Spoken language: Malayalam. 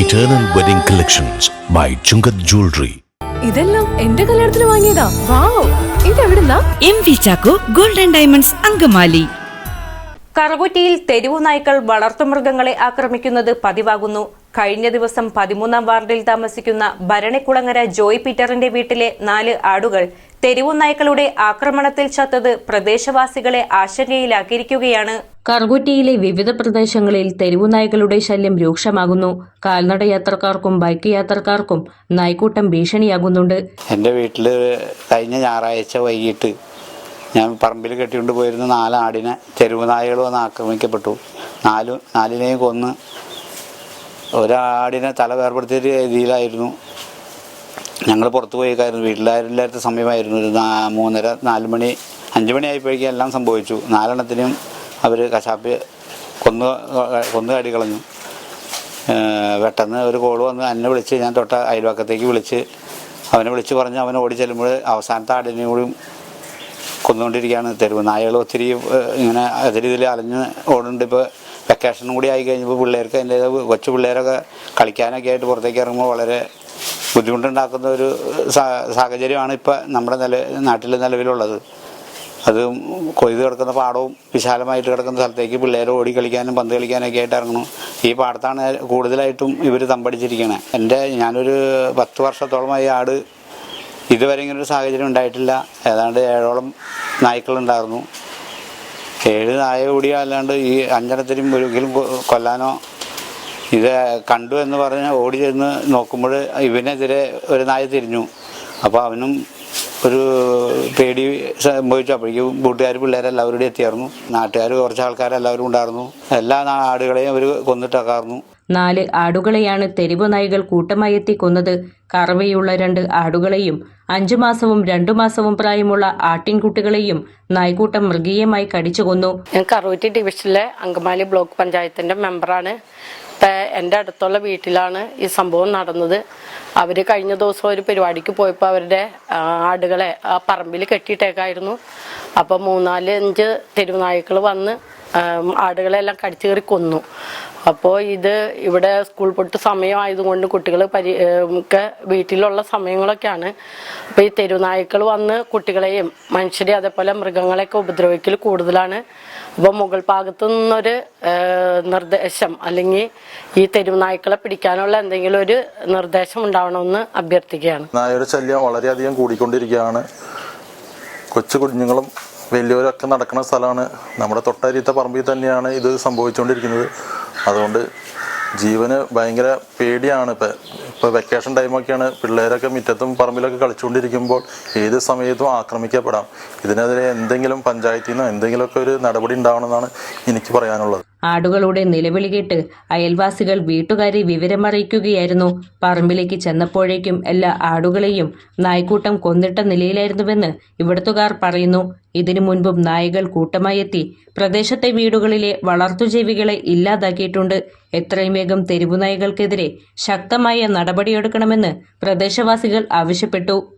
Eternal wedding collections by Chungath jewellery ഇതെല്ലാം എന്റെ കല്യാണത്തിന് വാങ്ങിയതാ. Wow ഇതെവിടുന്നാ? M V Chacko golden diamonds Angamaly. കറവുറ്റിയിൽ തെരുവു നായ്ക്കൾ വളർത്തുമൃഗങ്ങളെ ആക്രമിക്കുന്നത് പതിവാകുന്നു. കഴിഞ്ഞ ദിവസം പതിമൂന്നാം വാർഡിൽ താമസിക്കുന്ന ഭരണിക്കുളങ്ങര ജോയ് പീറ്ററിന്റെ വീട്ടിലെ നാല് ആടുകൾ തെരുവു നായ്ക്കളുടെ ആക്രമണത്തിൽ ചത്തത് പ്രദേശവാസികളെ ആശങ്കയിലാക്കിയിരിക്കുകയാണ്. കർഗുറ്റിയിലെ വിവിധ പ്രദേശങ്ങളിൽ തെരുവു നായ്ക്കളുടെ ശല്യം രൂക്ഷമാകുന്നു. കാൽനട യാത്രക്കാർക്കും ബൈക്ക് യാത്രക്കാർക്കും നായ്ക്കൂട്ടം ഭീഷണിയാകുന്നുണ്ട്. എന്റെ വീട്ടിൽ കഴിഞ്ഞ ഞായറാഴ്ച വൈകിട്ട് ഞാൻ പറമ്പിൽ കെട്ടിക്കൊണ്ട് പോയിരുന്ന നാലാടിനെ തെരുവു നായകൾ വന്ന് ആക്രമിക്കപ്പെട്ടു. നാലു നാലിനെയും കൊന്ന് ഒരാടിനെ തല വേർപെടുത്തിയ രീതിയിലായിരുന്നു ഞങ്ങൾ പുറത്ത് പോയേക്കായിരുന്നു വീട്ടിലാരില്ലാത്ത സമയമായിരുന്നു. ഒരു മൂന്നര നാല് മണി അഞ്ച് മണി ആയപ്പോഴേക്കും എല്ലാം സംഭവിച്ചു. നാലെണ്ണത്തിനും അവർ കശാപ്പ് കൊന്നു കൊന്നു കാടി കളഞ്ഞു. പെട്ടെന്ന് ഒരു കോൾ വന്ന് എന്നെ വിളിച്ച് ഞാൻ തൊട്ട അയൽവക്കത്തേക്ക് വിളിച്ച് അവനെ വിളിച്ച് പറഞ്ഞ് അവനെ ഓടി ചെല്ലുമ്പോൾ അവസാനത്തെ ആടിനെ കൂടി കൊന്നുകൊണ്ടിരിക്കുകയാണ്. തെരുവ് നായകൾ ഒത്തിരി ഇങ്ങനെ അതിൽ ഇതിൽ അലഞ്ഞ് ഓടുന്നുണ്ട്. ഇപ്പോൾ വെക്കേഷനും കൂടി ആയി കഴിഞ്ഞപ്പോൾ പിള്ളേർക്ക് അതിന്റെ കൊച്ചു പിള്ളേരൊക്കെ കളിക്കാനൊക്കെ ആയിട്ട് പുറത്തേക്ക് ഇറങ്ങുമ്പോൾ വളരെ ബുദ്ധിമുട്ടുണ്ടാക്കുന്ന ഒരു സാഹചര്യമാണ് ഇപ്പം നമ്മുടെ നില നാട്ടിൽ നിലവിലുള്ളത്. അത് കൊയ്ത് കിടക്കുന്ന പാടവും വിശാലമായിട്ട് കിടക്കുന്ന സ്ഥലത്തേക്ക് പിള്ളേർ ഓടി കളിക്കാനും പന്ത് കളിക്കാനൊക്കെ ആയിട്ട് ഇറങ്ങണം ഈ പാടത്താണ് കൂടുതലായിട്ടും ഇവർ തമ്പടിച്ചിരിക്കണേ. എന്റെ ഞാനൊരു പത്ത് വർഷത്തോളമായി ആട് ഇതുവരെ ഒരു സാഹചര്യം ഉണ്ടായിട്ടില്ല. ഏതാണ്ട് ഏഴോളം നായ്ക്കളുണ്ടായിരുന്നു. ഏഴ് നായ കൂടി അല്ലാണ്ട് ഈ അഞ്ചെണ്ണത്തിനും ഒരിക്കലും കൊല്ലാനോ ഇത് കണ്ടു എന്ന് പറഞ്ഞ് ഓടി ചെന്ന് നോക്കുമ്പോൾ ഇവനെതിരെ ഒരു നായ തിരിഞ്ഞു. അപ്പോൾ അവനും ഒരു പേടി സംഭവിച്ചു. അപ്പോഴേക്കും കൂട്ടുകാർ പിള്ളേരെല്ലാവരും എത്തിയായിരുന്നു. നാട്ടുകാർ കുറച്ച് ആൾക്കാരെല്ലാവരും ഉണ്ടായിരുന്നു. എല്ലാ ആടുകളെയും അവർ കൊന്നിട്ടാക്കാറുന്നു നാല് ആടുകളെയാണ് തെരുവ് നായികൾ കൂട്ടമായി എത്തി കൊന്നത് കറവയുള്ള രണ്ട് ആടുകളെയും അഞ്ചു മാസവും രണ്ടു മാസവും പ്രായമുള്ള ആട്ടിൻകുട്ടികളെയും നായ്ക്കൂട്ടം മൃഗീയമായി കടിച്ചു കൊന്നു. ഞാൻ കറൂറ്റി ഡിവിഷനിലെ അങ്കമാലി ബ്ലോക്ക് പഞ്ചായത്തിന്റെ മെമ്പറാണ്. ഇപ്പം എന്റെ അടുത്തുള്ള വീട്ടിലാണ് ഈ സംഭവം നടന്നത്. അവർ കഴിഞ്ഞ ദിവസം ഒരു പരിപാടിക്ക് പോയപ്പോൾ അവരുടെ ആടുകളെ ആ പറമ്പിൽ കെട്ടിയിട്ടേക്കായിരുന്നു. അപ്പോൾ മൂന്നാൽ അഞ്ച് തെരുവുനായ്ക്കൾ വന്ന് ആടുകളെല്ലാം കടിച്ചു കയറി കൊന്നു. അപ്പോൾ ഇത് ഇവിടെ സ്കൂൾ പൊട്ട് സമയമായതുകൊണ്ട് കുട്ടികൾ പരി ഒക്കെ വീട്ടിലുള്ള സമയങ്ങളൊക്കെയാണ്. അപ്പോൾ ഈ തെരുവുനായ്ക്കൾ വന്ന് കുട്ടികളെയും മനുഷ്യരെ അതേപോലെ മൃഗങ്ങളെയൊക്കെ ഉപദ്രവിക്കൽ കൂടുതലാണ്. അപ്പോൾ മുകൾ ഭാഗത്തു നിന്നൊരു നിർദ്ദേശം അല്ലെങ്കിൽ ഈ തെരുവുനായ്ക്കളെ പിടിക്കാനുള്ള എന്തെങ്കിലും ഒരു നിർദ്ദേശം ഉണ്ടാവണമെന്ന് അഭ്യർത്ഥിക്കുകയാണ്. നായയുടെ ശല്യം വളരെയധികം കൂടിക്കൊണ്ടിരിക്കുകയാണ്. കൊച്ചു കുഞ്ഞുങ്ങളും വലിയവരൊക്കെ നടക്കുന്ന സ്ഥലമാണ്. നമ്മുടെ തൊട്ടരിയത്തെ പറമ്പിൽ തന്നെയാണ് ഇത് സംഭവിച്ചുകൊണ്ടിരിക്കുന്നത്. അതുകൊണ്ട് ജീവന് ഭയങ്കര പേടിയാണ് ഇപ്പം. ഇപ്പോൾ വെക്കേഷൻ ടൈമൊക്കെയാണ് പിള്ളേരൊക്കെ മുറ്റത്തും പറമ്പിലൊക്കെ കളിച്ചുകൊണ്ടിരിക്കുമ്പോൾ ഏത് സമയത്തും ആക്രമിക്കപ്പെടാം. ഇതിനെതിരെ എന്തെങ്കിലും പഞ്ചായത്തിൽ നിന്നോ എന്തെങ്കിലുമൊക്കെ ഒരു നടപടി ഉണ്ടാവണമെന്നാണ് എനിക്ക് പറയാനുള്ളത്. ആടുകളുടെ നിലവിളി കേട്ട് അയൽവാസികൾ വീട്ടുകാരെ വിവരമറിയിക്കുകയായിരുന്നു. പറമ്പിലേക്ക് ചെന്നപ്പോഴേക്കും എല്ലാ ആടുകളെയും നായ്ക്കൂട്ടം കൊന്നിട്ട നിലയിലായിരുന്നുവെന്ന് ഇവിടത്തുകാർ പറയുന്നു. ഇതിനു മുൻപും നായകൾ കൂട്ടമായി എത്തി. പ്രദേശത്തെ വീടുകളിലെ വളർത്തുജീവികളെ ഇല്ലാതാക്കിയിട്ടുണ്ട്. എത്രയും വേഗം തെരുവുനായകൾക്കെതിരെ ശക്തമായ നടപടിയെടുക്കണമെന്ന് പ്രദേശവാസികൾ ആവശ്യപ്പെട്ടു.